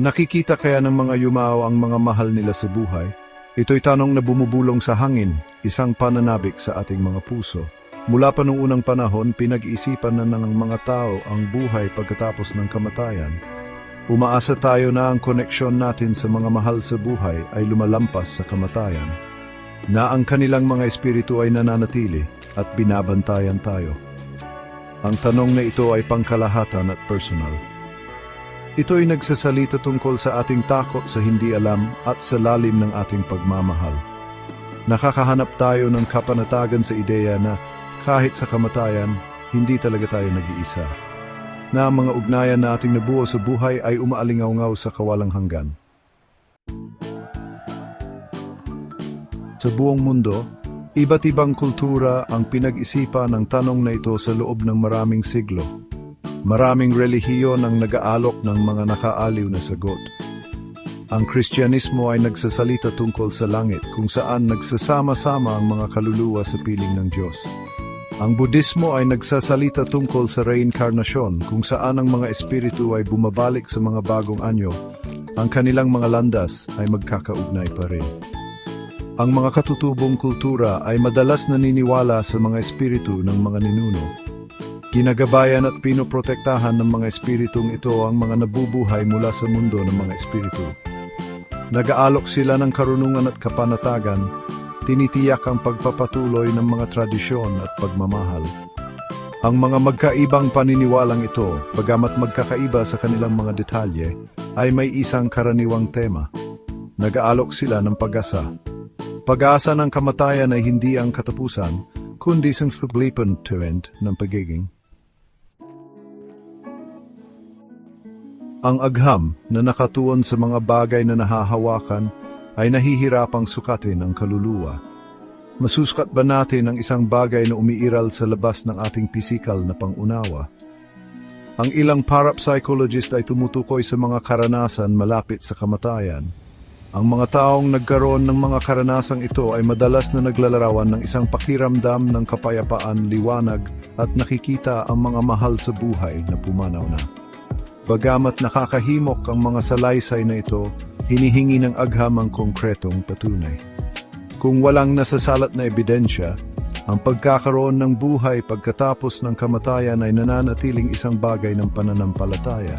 Nakikita kaya ng mga yumao ang mga mahal nila sa buhay? Ito'y tanong na bumubulong sa hangin, isang pananabik sa ating mga puso. Mula pa noong unang panahon, pinag-isipan na ng mga tao ang buhay pagkatapos ng kamatayan. Umaasa tayo na ang koneksyon natin sa mga mahal sa buhay ay lumalampas sa kamatayan, na ang kanilang mga espiritu ay nananatili at binabantayan tayo. Ang tanong na ito ay pangkalahatan at personal. Ito ay nagsasalita tungkol sa ating takot sa hindi alam at sa lalim ng ating pagmamahal. Nakakahanap tayo ng kapanatagan sa ideya na kahit sa kamatayan, hindi talaga tayo nag-iisa. Na ang mga ugnayan na ating nabuo sa buhay ay umaalingaw-ngaw sa kawalang hanggan. Sa buong mundo, iba't ibang kultura ang pinag-isipan ng tanong na ito sa loob ng maraming siglo. Maraming relihiyon ang nag-aalok ng mga nakaaliw na sagot. Ang Kristyanismo ay nagsasalita tungkol sa langit kung saan nagsasama-sama ang mga kaluluwa sa piling ng Diyos. Ang Budismo ay nagsasalita tungkol sa reinkarnasyon kung saan ang mga espiritu ay bumabalik sa mga bagong anyo, ang kanilang mga landas ay magkakaugnay pa rin. Ang mga katutubong kultura ay madalas naniniwala sa mga espiritu ng mga ninuno. Ginagabayan at pinoprotektahan ng mga espiritong ito ang mga nabubuhay mula sa mundo ng mga espiritu. Nag-aalok sila ng karunungan at kapanatagan, tinitiyak ang pagpapatuloy ng mga tradisyon at pagmamahal. Ang mga magkaibang paniniwalang ito, bagamat magkakaiba sa kanilang mga detalye, ay may isang karaniwang tema. Nag-aalok sila ng pag-asa. Pag-asa ng kamatayan ay hindi ang katapusan, kundi isang flippant end ng pagiging. Ang agham na nakatuon sa mga bagay na nahahawakan ay nahihirapang sukatin ang kaluluwa. Masuskat ba natin ang isang bagay na umiiral sa labas ng ating pisikal na pangunawa? Ang ilang parapsychologist ay tumutukoy sa mga karanasan malapit sa kamatayan. Ang mga taong nagkaroon ng mga karanasang ito ay madalas na naglalarawan ng isang pakiramdam ng kapayapaan, liwanag at nakikita ang mga mahal sa buhay na pumanaw na. Bagamat nakakahimok ang mga salaysay na ito, hinihingi ng agham ang konkretong patunay. Kung walang nasasalat na ebidensya, ang pagkakaroon ng buhay pagkatapos ng kamatayan ay nananatiling isang bagay ng pananampalataya.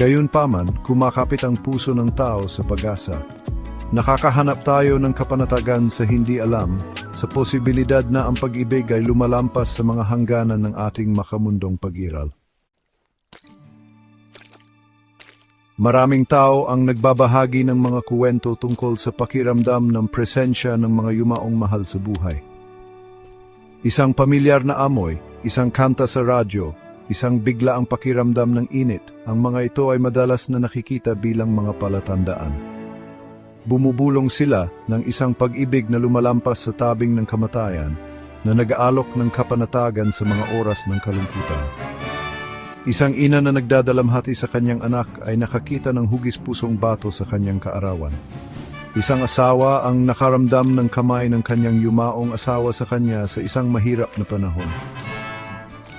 Gayunpaman, kumakapit ang puso ng tao sa pag-asa. Nakakahanap tayo ng kapanatagan sa hindi alam, sa posibilidad na ang pag-ibig ay lumalampas sa mga hangganan ng ating makamundong pag-iral. Maraming tao ang nagbabahagi ng mga kuwento tungkol sa pakiramdam ng presensya ng mga yumaong mahal sa buhay. Isang pamilyar na amoy, isang kanta sa radyo, isang bigla ang pakiramdam ng init, ang mga ito ay madalas na nakikita bilang mga palatandaan. Bumubulong sila ng isang pag-ibig na lumalampas sa tabing ng kamatayan na nag-aalok ng kapanatagan sa mga oras ng kalungkutan. Isang ina na nagdadalamhati sa kanyang anak ay nakakita ng hugis pusong bato sa kanyang kaarawan. Isang asawa ang nakaramdam ng kamay ng kanyang yumaong asawa sa kanya sa isang mahirap na panahon.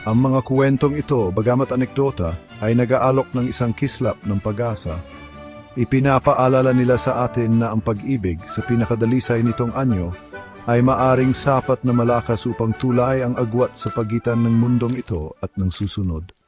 Ang mga kuwentong ito, bagamat anekdota, ay nag-aalok ng isang kislap ng pag-asa. Ipinapaalala nila sa atin na ang pag-ibig sa pinakadalisay nitong anyo ay maaring sapat na malakas upang tulay ang agwat sa pagitan ng mundong ito at ng susunod.